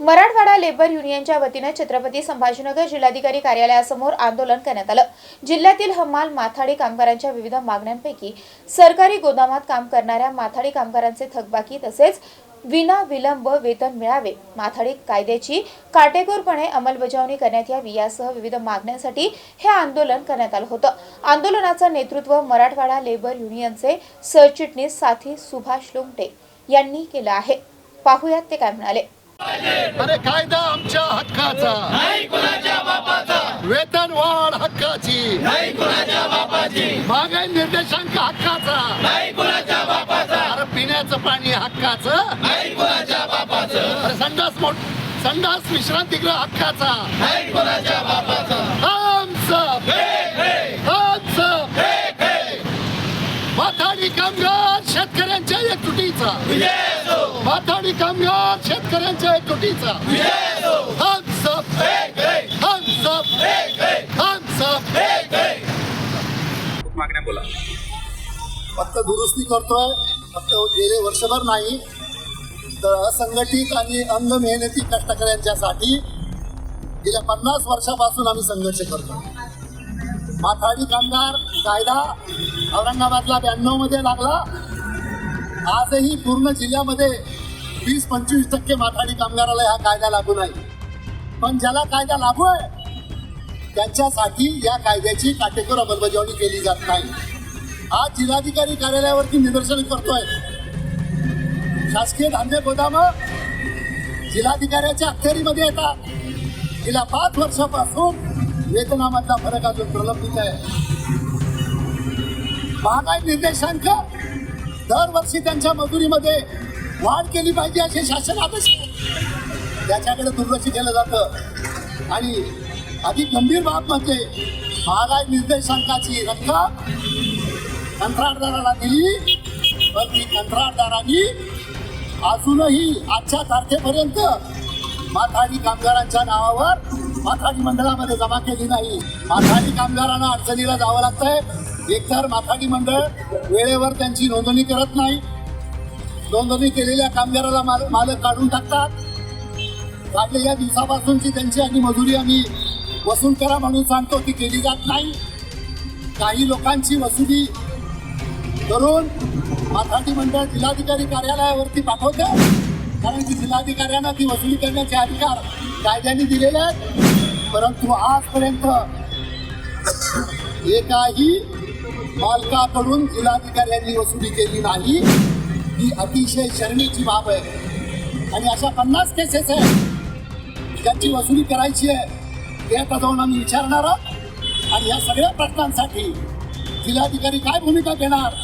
Marathwada labour युनियनच्या वतीनं छत्रपती संभाजीनगर जिल्हाधिकारी कार्यालयासमोर आंदोलन करण्यात आलं. जिल्ह्यातील हमाल माथाडी कामगारांच्या विविध मागण्यांपैकी सरकारी गोदामात काम करणाऱ्या माथाडी कामगारांचे थकबाकी तसेच विना विलंब वेतन मिळावे. माथाडी कायद्याची काटेकोरपणे अंमलबजावणी करण्यात यावी यासह विविध मागण्यांसाठी हे आंदोलन करण्यात आलं होतं. आंदोलनाचं नेतृत्व मराठवाडा लेबर युनियनचे सरचिटणीस साथी सुभाष लोमटे यांनी केलं आहे. पाहुयात ते काय म्हणाले. अरे कायदा आमच्या हक्काचा. नाही कुणाच्या बापाचा. वेतन वाढ हक्काची. नाही कुणाच्या बापाची. महागाई निर्देशांक हक्काचा. नाही कुणाच्या बापाचा. अरे पिण्याचं पाणी हक्काचं. नाही कुणाच्या बापाचं. अरे संडास मोठ संडास विश्रांतीगृह हक्काचा. हे हे हे हे माथाडी कामगार. शेतकऱ्यांच्या एकजुटीचा. विजय असो माथाडी कामगार शेतकऱ्यांच्या एकजुटीचा. विजय असो हम सब हे हे हम सब हे हे हम सब हे हे मागण्या बोला. फक्त दुरुस्ती करतोय फक्त गेले वर्षभर नाही तर असंघटित आणि अंग मेहनती कष्टकऱ्यांच्यासाठी गेल्या पन्नास वर्षापासून आम्ही संघर्ष करतो माथाडी कामगार कायदा औरंगाबादला ब्याण्णवमध्ये लागला. आजही पूर्ण जिल्ह्यामध्ये वीस पंचवीस टक्के माथाडी कामगाराला हा कायदा लागू नाही. पण ज्याला कायदा लागू आहे त्यांच्यासाठी या कायद्याची काटेकोर अंमलबजावणी केली जात नाही. आज जिल्हाधिकारी कार्यालयावरती निदर्शन करतोय. शासकीय धान्य गोदाम जिल्हाधिकाऱ्याच्या अखत्यारीमध्ये येतात. गेल्या पाच वर्षापासून वेतनामधला फरक अजून प्रलंबित आहे. महागाई निर्देशांक दरवर्षी त्यांच्या मजुरीमध्ये वाढ केली पाहिजे असे शासन आदेश त्याच्याकडे दुर्लक्ष केलं जातं. आणि अधिक गंभीर बाब म्हणजे महागाई निर्देशांकाची रक्कम कंत्राटदाराला दिली पण ती कंत्राटदारांनी अजूनही आजच्या तारखेपर्यंत माथाडी कामगारांच्या नावावर माथाडी मंडळामध्ये जमा केली नाही. माथाडी कामगारांना अडचणीला जावं लागतंय. एकतर माथाडी मंडळ वेळेवर त्यांची नोंदणी करत नाही. नोंदणी केलेल्या कामगाराला माल मालक काढून टाकतात. काढलेल्या दिवसापासूनची त्यांची आणि मजुरी आम्ही वसूल करा म्हणून सांगतो ती केली जात नाही. काही लोकांची वसुली करून माथाडी मंडळ जिल्हाधिकारी कार्यालयावरती पाठवते. कारण की जिल्हाधिकाऱ्यांना ती वसुली करण्याचे अधिकार कायद्याने दिलेले आहेत. परंतु आजपर्यंत एकाही मालकाकडून जिल्हाधिकाऱ्यांनी वसुली केली नाही. ही अतिशय शरणीची बाब आहे. आणि अशा पन्नास केसेस आहेत. ज्यांची वसुली करायची आहे ते आता जाऊन आम्ही विचारणार आहोत. आणि या सगळ्या प्रश्नांसाठी जिल्हाधिकारी काय भूमिका घेणार?